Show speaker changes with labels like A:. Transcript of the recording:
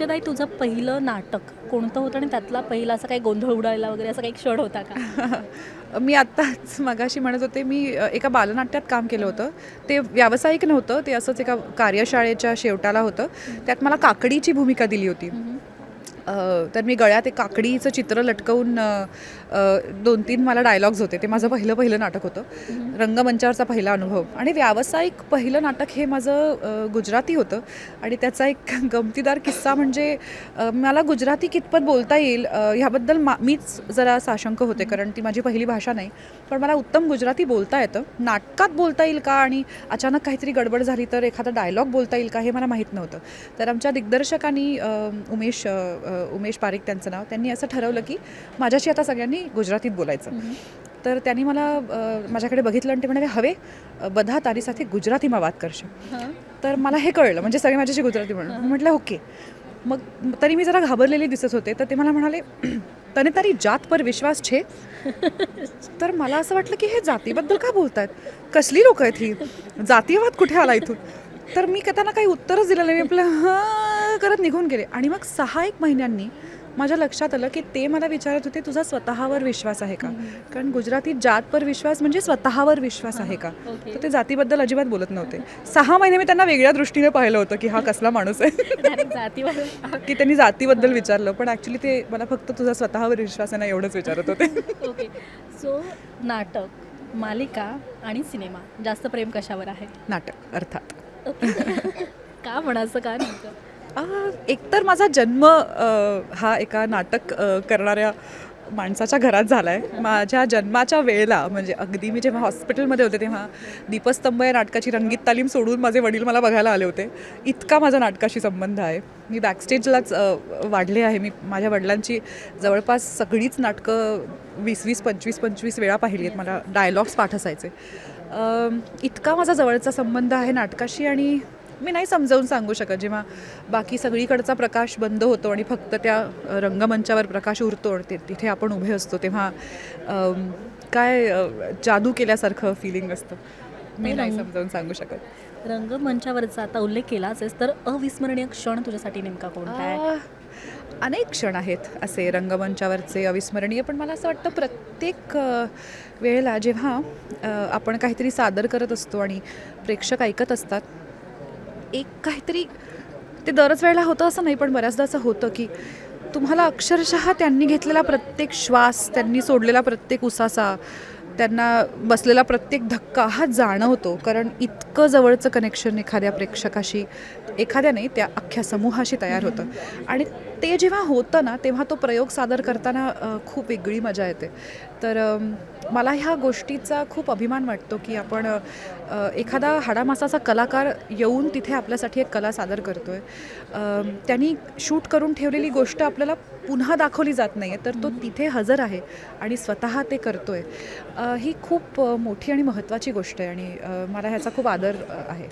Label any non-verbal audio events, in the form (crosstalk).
A: विजयताई तुझं पहिलं नाटक कोणतं होतं आणि त्यातला पहिला असा काही गोंधळ उडायला वगैरे असा काही क्षण होता का? (laughs)
B: मी आत्ताच मगाशी म्हणत होते मी एका बालनाट्यात काम केलं होतं. ते व्यावसायिक नव्हतं ते असंच एका कार्यशाळेच्या शेवटाला होतं. त्यात मला काकडीची भूमिका दिली होती. तर मी गळ्यात एक काकडीचं चित्र लटकवून दोन तीन मला डायलॉग्स होते. ते माझं पहिलं पहिलं नाटक होतं. रंगमंचावरचा पहिला अनुभव. आणि व्यावसायिक पहिलं नाटक हे माझं गुजराती होतं. आणि त्याचा एक गमतीदार किस्सा म्हणजे मला गुजराती कितपत बोलता येईल ह्याबद्दल मा मीच जरा साशंक होते कारण ती माझी पहिली भाषा नाही. पण मला उत्तम गुजराती बोलता येतं. नाटकात बोलता येईल का आणि अचानक काहीतरी गडबड झाली तर एखादा डायलॉग बोलता येईल का हे मला माहीत नव्हतं. तर आमच्या दिग्दर्शकांनी उमेश उमेश पारिक त्यांचं नाव त्यांनी असं ठरवलं की माझ्याशी आता सगळ्यांनी गुजरातीत बोलायचं. तर त्यांनी मला माझ्याकडे बघितलं आणि ते म्हणाले हवे बधा तारी साथी गुजरातीमा वाद
A: करशील
B: तर मला हे कळलं म्हणजे सगळे माझ्याशी गुजराती म्हणून म्हटलं ओके. मग तरी मी जरा घाबरलेले दिसत होते तर ते मला म्हणाले तने तारी जात पर विश्वास छे. तर मला असं वाटलं की हे जातीबद्दल का बोलतायत? कसली लोक आहेत ही? जातीयवाद कुठे आला इथून? तर मी त्यांना काही उत्तरच दिलं नाही. मी आपलं हां करत निघून गेले. आणि मग सहा एक महिन्यांनी माझ्या लक्षात आलं की ते मला विचारत होते तुझा स्वतःवर विश्वास आहे का? कारण गुजरातीत जात पर विश्वास म्हणजे स्वतःवर विश्वास आहे का. तर ते जातीबद्दल अजिबात बोलत नव्हते. सहा महिने मी त्यांना वेगळ्या दृष्टीने पाहिलं होतं की हा कसला माणूस आहे. (laughs) की त्यांनी जातीबद्दल विचारलं. पण ॲक्च्युली ते मला फक्त तुझा स्वतःवर विश्वास आहे ना एवढंच विचारत होते. (laughs)
A: ओके. सो नाटक मालिका आणि सिनेमा जास्त प्रेम कशावर आहे?
B: नाटक अर्थात. (laughs)
A: का म्हणायचं का नेमकं?
B: एकतर माझा जन्म अ, हा एका नाटक अ, करणाऱ्या माणसाच्या घरात झाला आहे माझ्या जन्माच्या वेळेला म्हणजे अगदी मी जेव्हा हॉस्पिटलमध्ये होते तेव्हा दीपस्तंभ या नाटकाची रंगीत तालीम सोडून माझे वडील मला बघायला आले होते. इतका माझा नाटकाशी संबंध आहे. मी बॅकस्टेजलाच अ, वाढले आहे. मी माझ्या वडिलांची जवळपास सगळीच नाटकं वीस वीस पंचवीस पंचवीस वेळा पाहिली आहेत. मला डायलॉग्स पाठ असायचे. इतका माझा जवळचा संबंध आहे नाटकाशी आणि मी नाही समजावून सांगू शकत. जेव्हा बाकी सगळीकडचा प्रकाश बंद होतो आणि फक्त त्या रंगमंचावर प्रकाश उरतो आणि ते- तिथे आपण उभे असतो तेव्हा काय जादू केल्यासारखं फिलिंग असतं. मी नाही समजावून सांगू शकत.
A: रंगमंचावरचा आता उल्लेख केलाच आहेस तर अविस्मरणीय क्षण तुझ्यासाठी नेमका कोणता आहे?
B: अनेक क्षण आहेत असे रंगमंचावरचे अविस्मरणीय पण मला असं वाटतं प्रत्येक वेळेला जेव्हा आपण काहीतरी सादर करत असतो आणि प्रेक्षक ऐकत असतात एक काहीतरी ते दरच वेळेला होतं असं नाही पण बऱ्याचदा असं होतं की तुम्हाला अक्षरशः त्यांनी घेतलेला प्रत्येक श्वास त्यांनी सोडलेला प्रत्येक उसासा त्यांना बसलेला प्रत्येक धक्का हा जाणवतो कारण इतकं जवळचं कनेक्शन एखाद्या प्रेक्षकाशी एखाद्या नाही त्या अख्ख्या समूहाशी तयार होतं. आणि ते जेव्हा होतं ना तेव्हा तो प्रयोग सादर करताना खूप वेगळी मजा येते. तर मला ह्या गोष्टीचा खूप अभिमान वाटतो की आपण एखादा हाडामासाचा कलाकार येऊन तिथे आपल्यासाठी एक कला सादर करतो आहे त्यांनी शूट करून ठेवलेली गोष्ट आपल्याला पुन्हा दाखवली जात नाही आहे तर तो तिथे हजर आहे आणि स्वतः ते करतो आहे ही खूप मोठी आणि महत्त्वाची गोष्ट आहे आणि मला ह्याचा खूप आदर आहे.